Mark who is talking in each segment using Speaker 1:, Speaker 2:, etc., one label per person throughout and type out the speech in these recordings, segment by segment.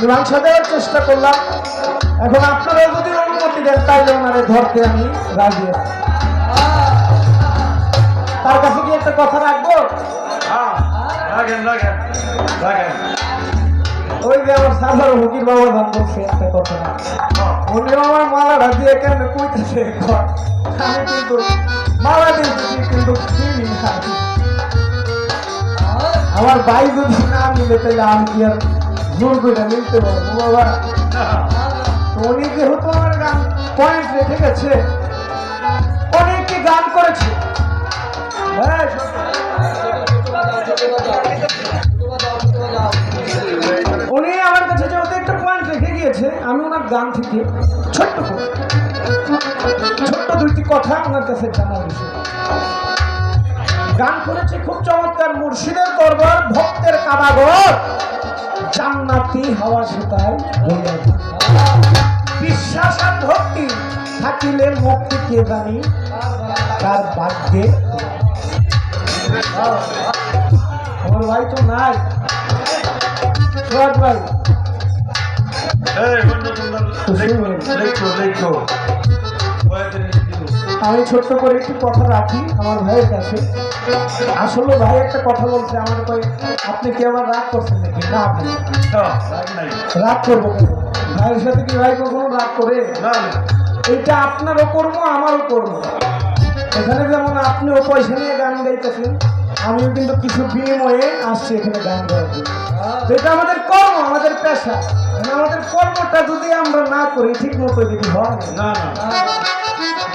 Speaker 1: মীমাংসা দেওয়ার চেষ্টা করলাম। এখন আপনারা যদি অনুমতি দেন তাইলে ওনারে ধরতে আমি রাজি আছি। তার কাছে কি একটা কথা রাখব?
Speaker 2: হ্যাঁ
Speaker 1: ওই যে আমার সাধার হুকির বাবা ধান বলছে একটা কথা। উনিও আমার মালাটা দিয়ে কেন কইতেছে? আমি কিন্তু মালা দিয়েছি কিন্তু আমার ভাই যদি না মিলে তাহলে আমি কি আর জোর করে মিলতে পারব বাবা উনি যেহেতু আমার গান পয়েন্ট রেখে গেছে অনেকে গান করেছে হ্যাঁ উনি আমার কাছে যেহেতু একটা পয়েন্ট রেখে গিয়েছে আমি ওনার গান থেকে ছোট্ট ছোট্ট দুইটি কথা ওনার কাছে জানার বিষয় গান করেছে খুব চমৎকার মুর্শিদের দরবার, ভক্তের কাবাগর। জান্নাতি হাওয়া হইয়া যায়। বিশ্বাস আর ভক্তি থাকিলে মুক্তি কে জানি? তার ভাগ্যে আমার ভাই তো নাই। ভাই।
Speaker 2: লেখো কয়েকদিন দিন
Speaker 1: আমি ছোট্ট করে একটু কথা রাখি আমার ভাইয়ের কাছে আসলে ভাই একটা কথা বলছে আমার কয় আপনি কি আমার রাগ করছেন নাকি? না
Speaker 2: আপনি
Speaker 1: রাগ করব ভাইয়ের সাথে কি ভাই কখনো রাগ করে? এটা আপনারও করব আমারও করব এখানে যেমন আপনিও পয়সা নিয়ে গান গাইতেছেন আমিও কিন্তু কিছু বিনিময়ে আসছি এখানে গান গাওয়ার জন্য। এটা আমাদের কর্ম আমাদের পেশা। মানে আমাদের কর্মটা যদি আমরা না করি ঠিক মতো যদি হয়
Speaker 2: না। না।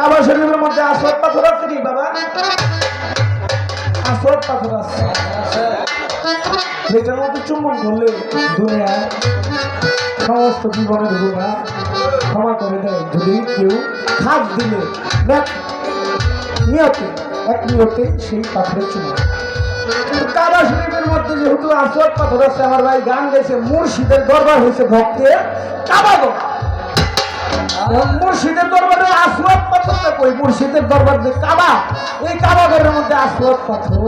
Speaker 1: কাবা শরীফের মধ্যে আসর পাথর আছে নি বাবা? আসর পাথর আছে। যেটার মধ্যে চুম্বন করলে দুনিয়ায় সমস্ত জীবনের গুণা ক্ষমা করে দেয় যদি কেউ খাস দিলে। নিয়তে, এক নিয়তে সেই পাথরের চুমা কাবা শরীফের মধ্যে যেহেতু আসওয়াদ পাথর আছে, আমার ভাই গান গেছে মুর্শিদের দরবার হয়েছে ভক্তের কাবাগর। মুর্শিদের দরবারে আসওয়াদ পাথরটা কই? মুর্শিদের দরবার যে কাবা এই কাবাগরের মধ্যে আসওয়াদ পাথর।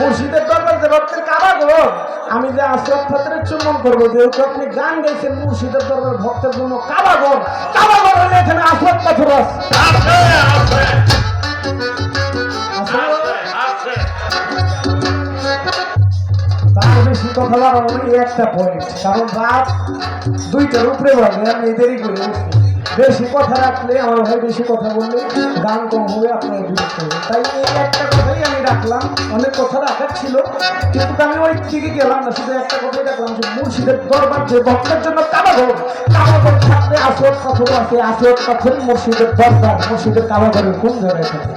Speaker 1: মুর্শিদের দরবার যে ভক্তের কাবাগর আমি যে আসওয়াদ পাথরের চুম্বন করব যেহেতু আপনি গান গাইছেন মুর্শিদের দরবার ভক্তের জন্য কাবাগর কাবাগর হলে এখানে আসওয়াদ পাথর আছে। কথা বাড়ানো এই একটা পয়েন্ট কারণ রাত দুইটার উপরে বাজে আমি দেরি করে বেশি কথা রাখলে, আমার ভাই বেশি কথা বললে, গান কম হবে, আপনার বিরক্ত হবে তাই এই একটা কথাই আমি রাখলাম। অনেক কথা রাখার ছিল, কিন্তু আমি ওই দিকে গেলাম না, শুধু একটা কথাই রাখলাম যে মুর্শিদের দরবার যে ভক্তের জন্য কাবাঘর কাবাঘর থাকলে আসর পাথর আছে আসর পাথর মুর্শিদের দরবার, মুর্শিদের কাবাঘরের কোন জায়গায় থাকে।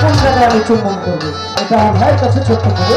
Speaker 1: কোন জায়গায় আমি চুম্বন করব। এটা আমার ভাইয়ের কাছে ছোট্ট করে